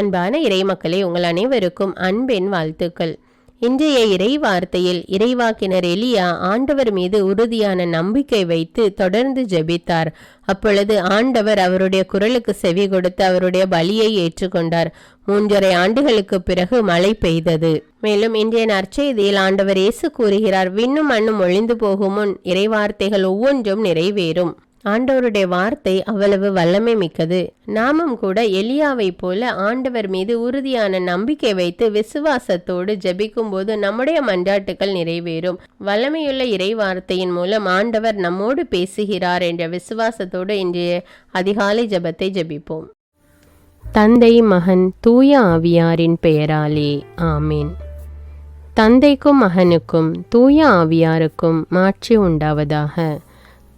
அன்பான இறைமக்களே உங்கள் அனைவருக்கும் அன்பின் வாழ்த்துக்கள். இன்றைய இறை வார்த்தையில் இறைவாக்கினர் எலியா ஆண்டவர் மீது உறுதியான நம்பிக்கை வைத்து தொடர்ந்து ஜெபித்தார். அப்பொழுது ஆண்டவர் அவருடைய குரலுக்கு செவி கொடுத்து அவருடைய பலியை ஏற்றுக்கொண்டார். மூன்றரை ஆண்டுகளுக்கு பிறகு மழை பெய்தது. மேலும் இன்றைய நற்செய்தியில் ஆண்டவர் இயேசு கூறுகிறார் விண்ணும் மண்ணும் ஒழிந்து போகும் முன் இறைவார்த்தைகள் ஒவ்வொன்றும் நிறைவேறும். ஆண்டவருடைய வார்த்தை அவ்வளவு வல்லமை மிக்கது. நாமும் கூட எலியாவை போல ஆண்டவர் மீது உறுதியான நம்பிக்கை வைத்து விசுவாசத்தோடு ஜபிக்கும் போது நம்முடைய மன்றாட்டுகள் நிறைவேறும். வல்லமையுள்ள இறை வார்த்தையின் மூலம் ஆண்டவர் நம்மோடு பேசுகிறார் என்ற விசுவாசத்தோடு இன்றைய அதிகாலை ஜெபத்தை ஜெபிப்போம். தந்தை மகன் தூய ஆவியாரின் பெயராலே ஆமீன். தந்தைக்கும் மகனுக்கும் தூய ஆவியாருக்கும் மாட்சி உண்டாவதாக.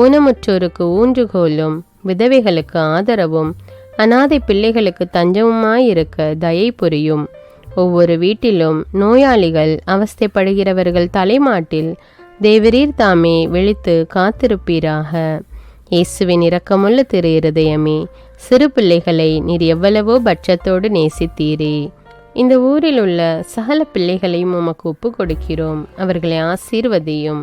ஊனமுற்றோருக்கு ஊன்றுகோலும் விதவைகளுக்கு ஆதரவும் அனாதை பிள்ளைகளுக்கு தஞ்சமுமாயிருக்க தயை புரியும். ஒவ்வொரு வீட்டிலும் நோயாளிகள் அவஸ்தைப்படுகிறவர்கள் தலைமாட்டில் தேவரீர் தாமே விழித்து காத்திருப்பீராக. இயேசுவின் இரக்கமுள்ள திரு இருதயமே சிறு பிள்ளைகளை நீர் எவ்வளவோ பட்சத்தோடு நேசித்தீரே. இந்த ஊரில் உள்ள சகல பிள்ளைகளையும் உமக்கு ஒப்பு கொடுக்கிறோம் அவர்களை ஆசீர்வதியும்.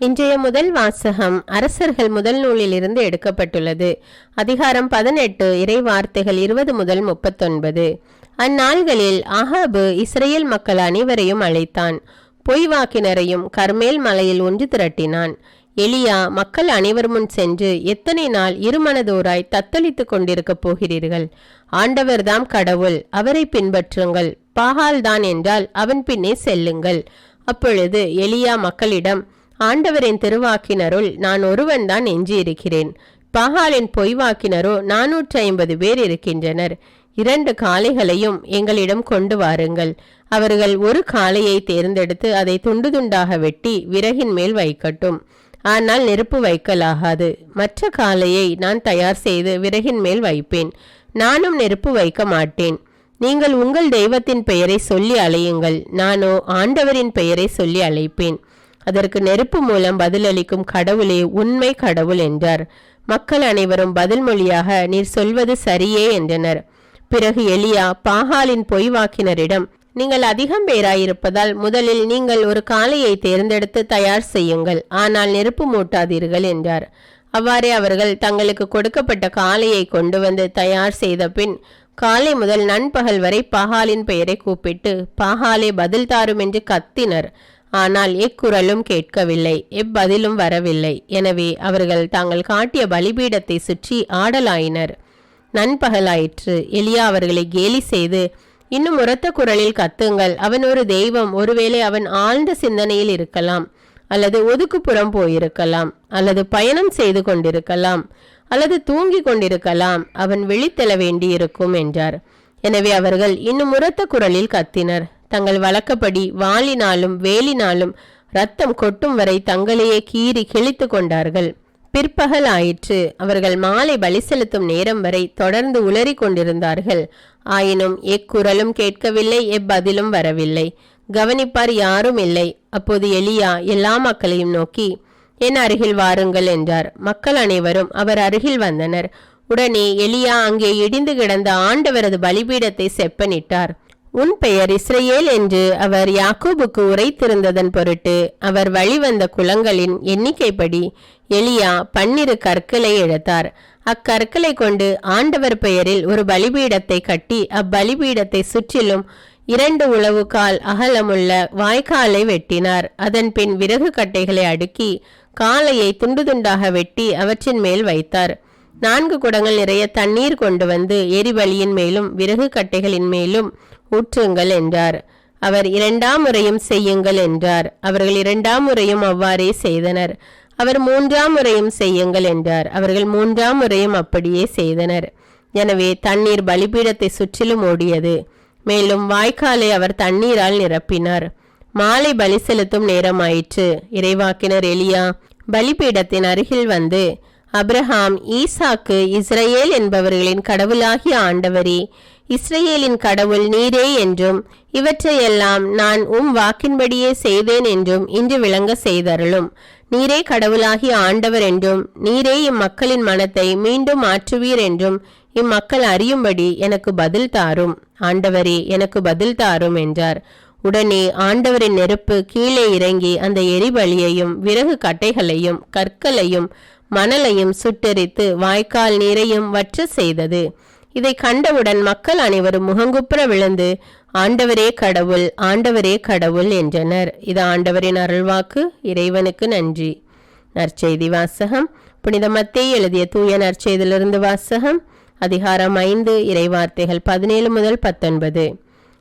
இன்றைய முதல் வாசகம் அரசர்கள் முதல் நூலிலிருந்து எடுக்கப்பட்டுள்ளது. அதிகாரம் பதினெட்டு இறை வார்த்தைகள் இருபது முதல் முப்பத்தொன்பது. அந்நாள்களில் அஹாபு இஸ்ரேல் மக்கள் அனைவரையும் அழைத்தான். பொய்வாக்கினரையும் கர்மேல் மலையில் ஒன்று திரட்டினான். எலியா மக்கள் அனைவர் முன் சென்று எத்தனை நாள் இருமனதோராய் தத்தளித்துக் கொண்டிருக்கப் போகிறீர்கள்? ஆண்டவர்தாம் கடவுள் அவரை பின்பற்றுங்கள். பாகால்தான் என்றால் அவன் பின்னே செல்லுங்கள். அப்பொழுது எலியா மக்களிடம் ஆண்டவரின் திருவாக்கினருள் நான் ஒருவன்தான் எஞ்சியிருக்கிறேன். பகாலின் பொய்வாக்கினரோ நானூற்றி ஐம்பது பேர் இருக்கின்றனர். இரண்டு காளைகளையும் எங்களிடம் கொண்டு வாருங்கள். அவர்கள் ஒரு காளையை தேர்ந்தெடுத்து அதை துண்டு துண்டாக வெட்டி விறகின் மேல் வைக்கட்டும். ஆனால் நெருப்பு வைக்கலாகாது. மற்ற காளையை நான் தயார் செய்து விறகின் மேல் வைப்பேன். நானும் நெருப்பு வைக்க மாட்டேன். நீங்கள் உங்கள் தெய்வத்தின் பெயரை சொல்லி அழையுங்கள் நானோ ஆண்டவரின் பெயரை சொல்லி அழைப்பேன். அதற்கு நெருப்பு மூலம் பதிலளிக்கும் கடவுளே உண்மை கடவுள் என்றார். மக்கள் அனைவரும் பதில் மொழியாக நீர் சொல்வது சரியே என்றனர். பிறகு எலியா பாகாலின் பொய்வாக்கினரிடம் நீங்கள் அதிகம் பேராயிருப்பதால் முதலில் நீங்கள் ஒரு காளையை தேர்ந்தெடுத்து தயார் செய்யுங்கள் ஆனால் நெருப்பு மூட்டாதீர்கள் என்றார். அவ்வாறே அவர்கள் தங்களுக்கு கொடுக்கப்பட்ட காளையை கொண்டு வந்து தயார் செய்த பின் காலை முதல் நண்பகல் வரை பாகாலின் பெயரை கூப்பிட்டு பாகாலே பதில் தாரும் என்று கத்தினர். ஆனால் எக்குரலும் கேட்கவில்லை எப்பதிலும் வரவில்லை. எனவே அவர்கள் தாங்கள் காட்டிய பலிபீடத்தை சுற்றி ஆடலாயினர். நண்பகலாயிற்று. எலியா அவர்களை கேலி செய்து இன்னும் உரத்த குரலில் கத்துங்கள். அவன் ஒரு தெய்வம். ஒருவேளை அவன் ஆழ்ந்த சிந்தனையில் இருக்கலாம் அல்லது ஒதுக்குப்புறம் போயிருக்கலாம் அல்லது பயணம் செய்து கொண்டிருக்கலாம் அல்லது தூங்கிக் கொண்டிருக்கலாம். அவன் விழித்தெழ வேண்டியிருக்கும் என்றார். எனவே அவர்கள் இன்னும் உரத்த குரலில் கத்தினர். தங்கள் வழக்கப்படி வாளினாலும் வேலினாலும் ரத்தம் கொட்டும் வரை தங்களையே கீறி கிழித்து கொண்டார்கள். பிற்பகல் ஆயிற்று. அவர்கள் மாலை பலி செலுத்தும் நேரம் வரை தொடர்ந்து உளறி கொண்டிருந்தார்கள். ஆயினும் எக்குரலும் கேட்கவில்லை எப்பதிலும் வரவில்லை. கவனிப்பார் யாரும் இல்லை. அப்போது எலியா எல்லா மக்களையும் நோக்கி என் அருகில் வாருங்கள் என்றார். மக்கள் அனைவரும் அவர் அருகில் வந்தனர். உடனே எலியா அங்கே இடிந்து கிடந்த ஆண்டவரது பலிபீடத்தை செப்பனிட்டார். உன் பெயர் இஸ்ரேல் என்று அவர் யாக்கோபுக்கு உரைத்திருந்ததன் பொருட்டு அவர் வழிவந்த குளங்களின் எண்ணிக்கைப்படி எலியா பன்னிரு கற்களை எடுத்தார் அக்கற்களை கொண்டு ஆண்டவர் பெயரில் ஒரு பலிபீடத்தை கட்டி அப்பலிபீடத்தை சுற்றிலும் இரண்டு உளவு கால் அகலமுள்ள வாய்க்காலை வெட்டினார். அதன் பின் விறகு கட்டைகளை அடுக்கி காலையை துண்டு துண்டாக வெட்டி அவற்றின் மேல் வைத்தார். நான்கு குடங்கள் நிறைய தண்ணீர் கொண்டு வந்து எரிபலியின் மேலும் விறகு கட்டைகளின் மேலும் ஊற்றுங்கள் என்றார். அவர் இரண்டாம் முறையும் செய்யுங்கள் என்றார். அவர்கள் இரண்டாம் முறையும் அவ்வாறே செய்தனர். அவர் மூன்றாம் முறையும் செய்யுங்கள் என்றார். அவர்கள் மூன்றாம் முறையும் அப்படியே செய்தனர். எனவே தண்ணீர் பலிபீடத்தை சுற்றிலும் ஓடியது. மேலும் வாய்க்காலை அவர் தண்ணீரால் நிரப்பினார். மாலை பலி செலுத்தும் நேரமாயிற்று. இறைவாக்கினர் எலியா பலிபீடத்தின் அருகில் வந்து அப்ரஹாம் ஈசாக்கு இஸ்ரேல் என்பவர்களின் கடவுளாகிய ஆண்டவரே இஸ்ரேலின் கடவுள் நீரே என்றும் இவற்றையெல்லாம் நான் உம் வாக்கின்படியே செய்தேன் என்றும் இன்று விளங்க செய்தருளும். நீரே கடவுளாகி ஆண்டவர் என்றும் நீரே இம்மக்களின் மனத்தை மீண்டும் மாற்றுவீர் என்றும் இம்மக்கள் அறியும்படி எனக்கு பதில் தாரும். ஆண்டவரே எனக்கு பதில் தாரும் என்றார். உடனே ஆண்டவரின் நெருப்பு கீழே இறங்கி அந்த எரிபலியையும் விறகு கட்டைகளையும் கற்களையும் மணலையும் சுட்டெரித்து வாய்க்கால் நீரையும் வற்ற செய்தது. இதை கண்டவுடன் மக்கள் அனைவரும் முகங்குப்புற விழுந்து ஆண்டவரே கடவுள் ஆண்டவரே கடவுள் என்றனர். இது ஆண்டவரின் அருள்வாக்கு. இறைவனுக்கு நன்றி. நற்செய்தி வாசகம். புனித மத்தே எழுதிய தூய நற்செய்தியிலிருந்து வாசகம். அதிகாரம் ஐந்து இறைவார்த்தைகள் பதினேழு முதல் பத்தொன்பது.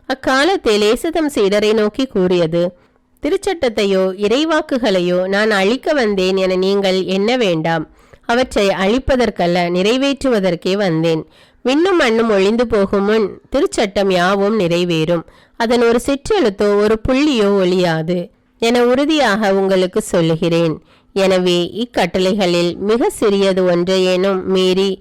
அக்காலத்தில் இயேசுதம் சீடரை நோக்கி கூறியது திருச்சட்டத்தையோ இறைவாக்குகளையோ நான் அழிக்க வந்தேன் என நீங்கள் என்ன வேண்டாம். அவற்றை அழிப்பதற்கல்ல நிறைவேற்றுவதற்கே வந்தேன். விண்ணும் மண்ணும் ஒழிந்து போகும் முன் திருச்சட்டம் யாவும் நிறைவேறும். அதன் ஒரு சிற்றெழுத்தோ ஒரு புள்ளியோ ஒழியாது என உறுதியாக உங்களுக்கு சொல்லுகிறேன். எனவே இக்கட்டளைகளில் மிக சிறியது ஒன்றையேனும் மீறி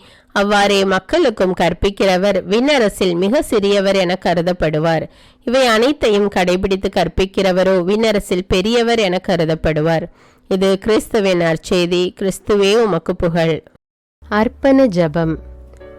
அவ்வாறே மக்களுக்கும் கற்பிக்கிறவர் விண்ணரசில் மிக சிறியவர் என கருதப்படுவார். இவை அனைத்தையும் கடைபிடித்து கற்பிக்கிறவரோ விண்ணரசில் பெரியவர் என கருதப்படுவார். இது கிறிஸ்துவின் நற்செய்தி கிறிஸ்துவே உமக்கு புகழ். அர்ப்பண ஜபம்.